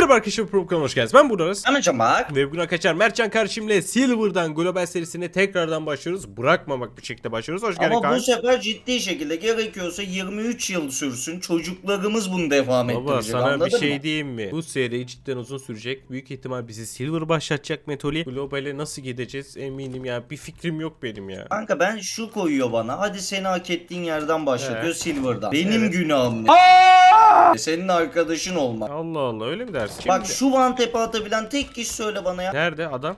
Merhaba arkadaşlar Pro kanalına hoş geldiniz. Ben Burak Anacım bak. ve bugün arkadaşlar Mertcan kardeşimle Silver'dan Global serisine tekrardan başlıyoruz. Bırakmamak bir şekilde başlıyoruz. Hoş geldin Ama bu sefer ciddi şekilde gerekiyorsa 23 yıl sürsün. Çocuklarımız bunu devam Baba ettirecek sana bir anladın şey mı? diyeyim mi? Bu seri cidden uzun sürecek. Büyük ihtimal bizi Silver başlatacak Metoli. Global'e nasıl gideceğiz eminim ya. Bir fikrim yok benim ya. Kanka ben şu koyuyor bana. Hadi seni hak ettiğin yerden başlatıyor. Silver'dan. Benim günahım ne? Senin arkadaşın olmak. Allah Allah öyle mi dersin? Bak Şimdi- şu one tap'e atabilen tek kişi söyle bana ya. Nerede adam?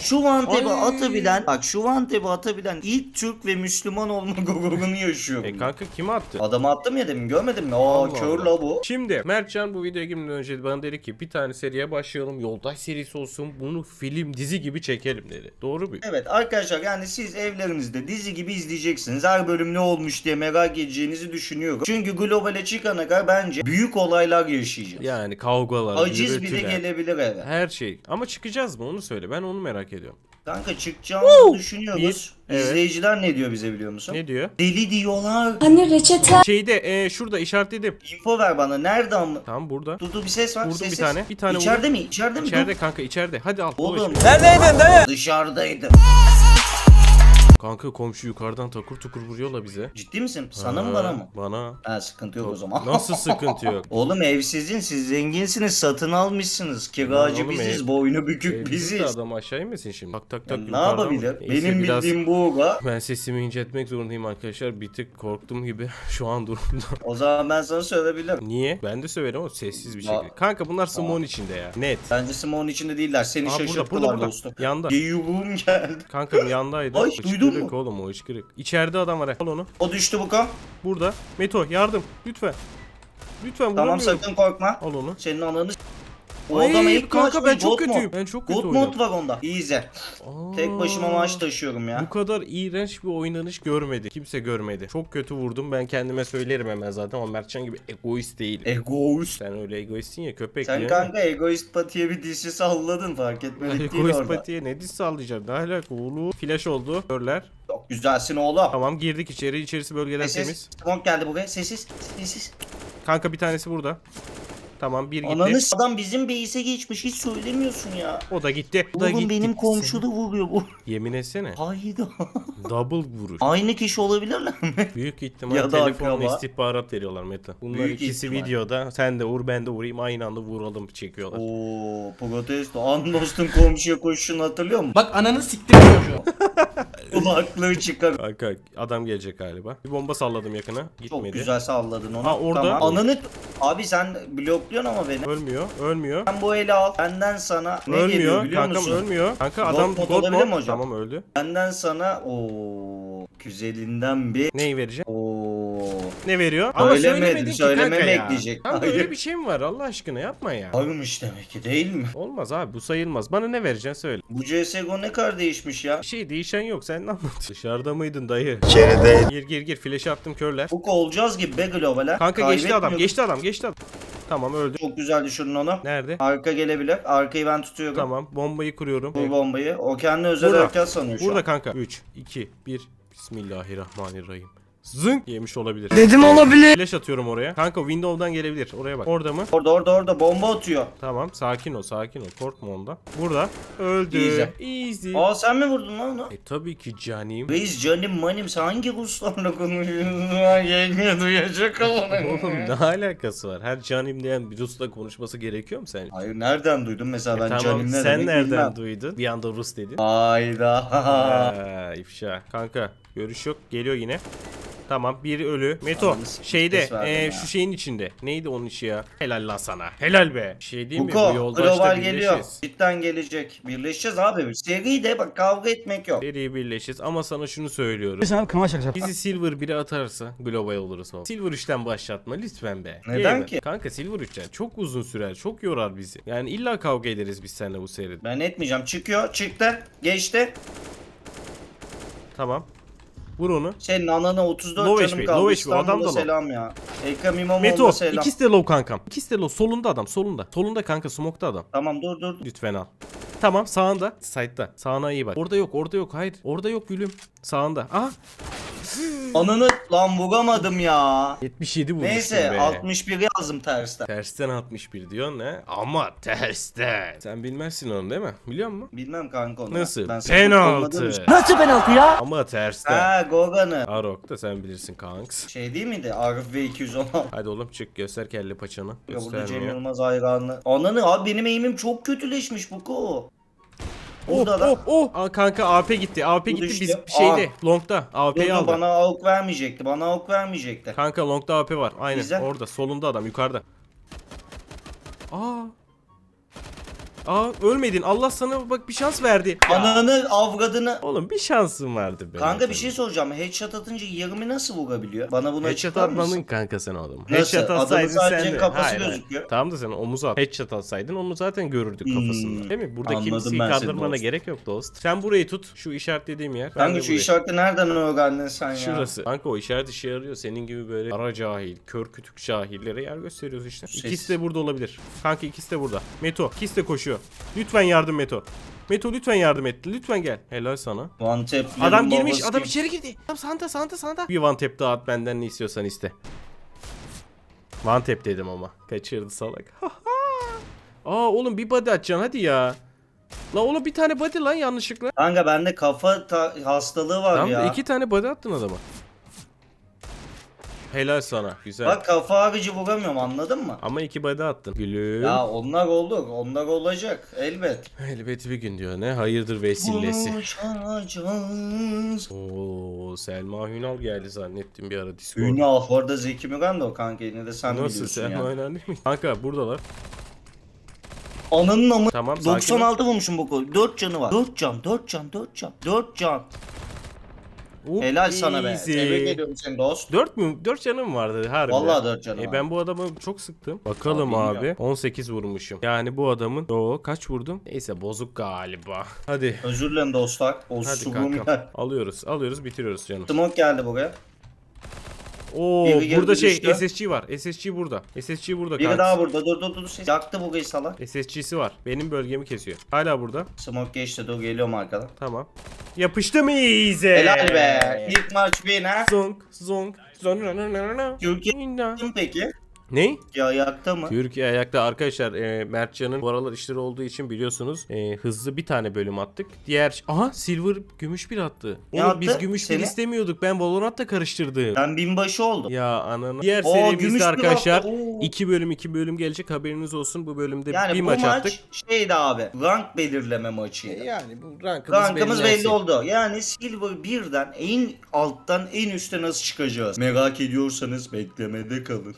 Şu tap'e Ay. atabilen, bak şu tap'e atabilen ilk Türk ve Müslüman olma gururunu yaşıyorum. E kanka kime attı? Adamı attım ya demin görmedin mi? Aa Allah kör Allah. la bu. Şimdi Mertcan bu videoya girmeden önce bana dedi ki bir tane seriye başlayalım. Yoldaş serisi olsun. Bunu film dizi gibi çekelim dedi. Doğru mu? Evet arkadaşlar yani siz evlerinizde dizi gibi izleyeceksiniz. Her bölüm ne olmuş diye merak edeceğinizi düşünüyorum. Çünkü globale çıkana kadar bence büyük olaylar yaşayacağız. Yani kavgalar, Aciz bile gürültüler, gelebilir eve. Her şey. Ama çıkacağız mı onu söyle. Ben onu merak ediyorum. Kanka çıkacağımızı düşünüyoruz. Bir, evet. İzleyiciler ne diyor bize biliyor musun? Ne diyor? Deli diyorlar. Hani reçete Şeyde e, şurada işaretledim. Info ver bana. Nerede ama? Tamam burada. Dur dur bir ses var. Vurdum ses, bir ses. tane. Bir tane İçeride mi? İçeride mi? İçeride Dur. kanka içeride. Hadi al. Oğlum. Neredeydin dayı? Dışarıdaydım. Kanka komşu yukarıdan takur tukur vuruyorlar bize. Ciddi misin? Sana mı bana mı? Bana. Ha sıkıntı yok o zaman. Nasıl sıkıntı yok? Oğlum ev sizin, siz zenginsiniz, satın almışsınız. Kiracı Oğlum, biziz, ev- boynu bükük biziz. adam aşağı inmesin şimdi. Tak tak Ya tak ne yukarıdan mı? yapabilir? Neyse, Benim biraz- bildiğim bu ga. Ben sesimi inceltmek zorundayım arkadaşlar. Bir tık korktum gibi şu an durumda. O zaman ben sana söyleyebilirim. Niye? Ben de söylerim ama sessiz bir Ya- şekilde. Kanka bunlar Simon içinde ya. Net. Bence Simon içinde değiller. Seni Aa, burada şaşırttılar burada burada. dostum. Yanda. Yiyuğum geldi. Kankam yandaydı. Ay, duydun mu? oğlum o hıçkırık. İçeride adam var. Al onu. O düştü bu kan. Burada. Meto yardım. Lütfen. Lütfen Tamam vuramıyorum. sakın korkma. Al onu. Senin ananı s- O Ay, adama ilk kanka ben çok kötüyüm. Ben çok kötü God oynadım. mod var onda. İyice. Tek başıma maç taşıyorum ya. Bu kadar iğrenç bir oynanış görmedi. Kimse görmedi. Çok kötü vurdum. Ben kendime söylerim hemen zaten ama Mertcan gibi egoist değil. Egoist. Sen öyle egoistsin ya köpek Sen ya. kanka egoist patiye bir dişi salladın fark etmedik değil Egoist orada. patiye ne diz sallayacağım? Ne alaka oğlum? Flash oldu. Görler. Çok güzelsin oğlum. Tamam girdik içeri. İçerisi bölgeler temiz. Sessiz. Geldi buraya. Sessiz. Sessiz. Kanka bir tanesi burada. Tamam bir gitti. Ananı s- adam bizim base'e geçmiş. Hiç söylemiyorsun ya. O da gitti. O da Oğlum gitti. benim komşu da vuruyor bu. Yemin etsene. Hayda. Double vuruş. Aynı kişi olabilirler mi? Büyük ihtimal Ya da telefonla akraba. istihbarat veriyorlar Meta. Bunlar Büyük ikisi ihtimal. videoda. Sen de vur ben de vurayım aynı anda vuralım çekiyorlar. Oo, protesto. Andos'un komşuya koşuşunu hatırlıyor musun? Bak ananı siktir çocuğu. Kulaklığı çıkar. Kanka adam gelecek galiba. Bir bomba salladım yakına. Gitmedi. Çok güzel salladın onu. Ha, orada. Tamam. Ananı... Abi sen blokluyorsun ama beni. Ölmüyor. Ölmüyor. Ben bu eli al. Benden sana ne geliyor ölmüyor. biliyor Kankam musun? ölmüyor. Kanka adam God mod. Tamam öldü. Benden sana o güzelinden bir Neyi vereceğim? o Ne veriyor? Söylemedi, söylemedin ki söylememe kanka ya. ekleyecek. Kanka Hayır. öyle bir şey mi var Allah aşkına yapma ya. varmış demek ki değil mi? Olmaz abi bu sayılmaz. Bana ne vereceksin söyle. Bu CSGO ne kadar değişmiş ya? Bir şey değişen yok sen ne anlat. Dışarıda mıydın dayı? İçeride Gir gir gir flash attım körler. Bu olacağız gibi be global ha. Kanka geçti adam geçti adam geçti adam. Tamam öldü. Çok güzel düşürdün onu. Nerede? Arka gelebilir. Arkayı ben tutuyorum. Tamam bombayı kuruyorum. Bu bombayı. O kendi özel Burada. harekat sanıyor şu Burada an. kanka. 3, 2, 1. Bismillahirrahmanirrahim. Zınk yemiş olabilir. dedim olabilir. Flash atıyorum oraya. Kanka window'dan gelebilir. Oraya bak. Orada mı? Orada orada orada bomba atıyor. Tamam. Sakin ol, sakin ol. Korkma ondan. Burada. Öldü. Easy. Easy. Aa sen mi vurdun lan onu? E tabii ki canim. Reis canım manim sen hangi Ruslarla konuşuyorsun? Yenge duyacak. Oğlum ne alakası var? Her canim diyen bir Rus'la konuşması gerekiyor mu sence? Hayır nereden duydun mesela E ben tamam canım ne sen demek nereden bilmem. duydun? Bir anda Rus dedin. Hayda. Ha, ifşa. Kanka görüş yok. Geliyor yine. Tamam bir ölü. Meto s- şeyde verdim e, ya. şu şeyin içinde. Neydi onun işi ya? Helal lan sana. Helal be. Bir Şey değil mi? Bu Buko yoldaşla global geliyor. birleşiriz. Cidden gelecek. Birleşeceğiz abi. Seri de bak kavga etmek yok. Seri birleşiriz ama sana şunu söylüyorum. Sen kama şakası. Bizi Silver 1'e atarsa global oluruz oğlum. Silver 3'ten başlatma lütfen be. Neden ki? Kanka Silver 3'ten çok uzun sürer. Çok yorar bizi. Yani illa kavga ederiz biz seninle bu seride. Ben etmeyeceğim. Çıkıyor. Çıktı. Geçti. Tamam. Vur onu. Senin anana 34 Low canım HP, kaldı. low HP, İstanbul'a adam da low. selam ya. Ekrem İmamoğlu'na Meto selam. ikisi de low kankam. İkisi de low. Solunda adam solunda. Solunda kanka smoke'ta adam. Tamam dur dur. Lütfen al. Tamam sağında. Side'da. Sağına iyi bak. Orada yok orada yok hayır. Orada yok gülüm. Sağında. Aha. Ananı lan vuramadım ya. 77 vurmuşsun Neyse be. 61 yazdım tersten. Tersten 61 diyor ne? Ama tersten. Sen bilmezsin onu değil mi? Biliyor musun? Bilmem kanka onu. Nasıl? Ben Penaltı. Nasıl penaltı ya? Ama tersten. Ha Gogan'ı. Arok da sen bilirsin kanks. Şey değil miydi? Arif ve 216. Hadi oğlum çık göster kelle paçanı. Ya burada Cem Göstermiyor. Yılmaz hayranlı. Ananı abi benim eğimim çok kötüleşmiş bu ko. Oh Burada da. oh oh. Aa, kanka AP gitti. AP Bu gitti düştü. biz şeyde longda AP'yi dur, aldı. bana avuk vermeyecekti. Bana avuk vermeyecekti. Kanka longda AP var. Aynen Güzel. orada solunda adam yukarıda. Aa. Aa ölmedin. Allah sana bak bir şans verdi. Ananı avradını. Oğlum bir şansın vardı be. Kanka bir şey soracağım. Headshot atınca 20 nasıl vurabiliyor? Bana bunu Headshot açıklar mısın? atmadın kanka sen o adamı. Nasıl? Headshot Adamın atsaydın sadece sen de. kafası gözüküyor. Tamam da sen omuza at. Headshot atsaydın onu zaten görürdük Hmm. kafasında. Değil mi? Burada Anladım kimseyi ben seni kandırmana gerek yok dost. Sen burayı tut. Şu işaretlediğim yer. Ben de Kanka şu burayı. işareti nereden öğrendin sen ya? Şurası. Kanka o işaret işe yarıyor. Senin gibi böyle ara cahil, kör kütük cahillere yer gösteriyoruz işte. Ses. İkisi de burada olabilir. Kanka ikisi de burada. Meto, ikisi de koşuyor. Lütfen yardım Meto. Meto lütfen yardım et. Lütfen gel. Helal sana. One tap'lerin Adam girmiş. Adam içeri girdi. Adam santa santa santa. Bir one tap daha at benden ne istiyorsan iste. One tap dedim ama. Kaçırdı salak. Aa oğlum bir body atacaksın hadi ya. La oğlum bir tane body lan yanlışlıkla. Kanka bende kafa ta- hastalığı var Tamam ya. da iki tane body attın adama. Helal sana. Güzel. Bak kafa harici vuramıyorum anladın mı? Ama iki body attın. Gülüm. Ya onlar olur. Onlar olacak. Elbet. Elbet bir gün diyor ne? Hayırdır vesilesi. Buluşacağız. Oo Selma Hünal geldi zannettim bir ara Discord. Ünal. Orada Zeki Müren de o kanka yine de sen Nasıl biliyorsun Selma ya. Hünal değil mi? Kanka buradalar. Ananın amı. Tamam, sakin ol. 96 vurmuşum bu kol. 4 canı var. 4 can, 4 can, 4 can. 4 can. Hop, Helal sana be. easy. Tebrik ediyorum seni dost. 4 mü? 4 canım vardı harbi. Vallahi 4 canı E var. ben bu adamı çok sıktım. Bakalım Abi, abi. 18 vurmuşum. Yani bu adamın o kaç vurdum? Neyse bozuk galiba. Hadi. Özür dilerim dostlar. Hadi kankam. ya. Alıyoruz. Alıyoruz bitiriyoruz canım. Smoke geldi buraya. Oo Biri girdi, burada şey düştü. SSG var. SSG burada. SSG burada Biri kanka. daha burada. Dur dur dur. Yaktı burayı salak. SSG'si var. Benim bölgemi kesiyor. Hala burada. Smoke geçti. Dur geliyorum arkadan. Tamam. Yapıştı mı iyice? Helal be. İlk maç win ha. Zonk zonk. zonk. Türkiye kim peki? Ne? Ya ayakta mı? Türkiye ayakta arkadaşlar e, Mertcan'ın bu aralar işleri olduğu için biliyorsunuz e, hızlı bir tane bölüm attık. Diğer aha Silver gümüş bir attı. Ne Oğlum attı? biz gümüş bir Seni? istemiyorduk. Ben Valorant'la karıştırdım. Ben binbaşı oldum. Ya ananı. Diğer Oo, gümüş serimizde bir arkadaşlar attı. Oo. iki bölüm iki bölüm gelecek haberiniz olsun. Bu bölümde Yani bir bu maç, maç, attık. şeydi abi. Rank belirleme maçıydı. Yani bu rankımız, Rankımız belli belirlensin. oldu. Yani Silver 1'den en alttan en üste nasıl çıkacağız? Merak ediyorsanız beklemede kalın.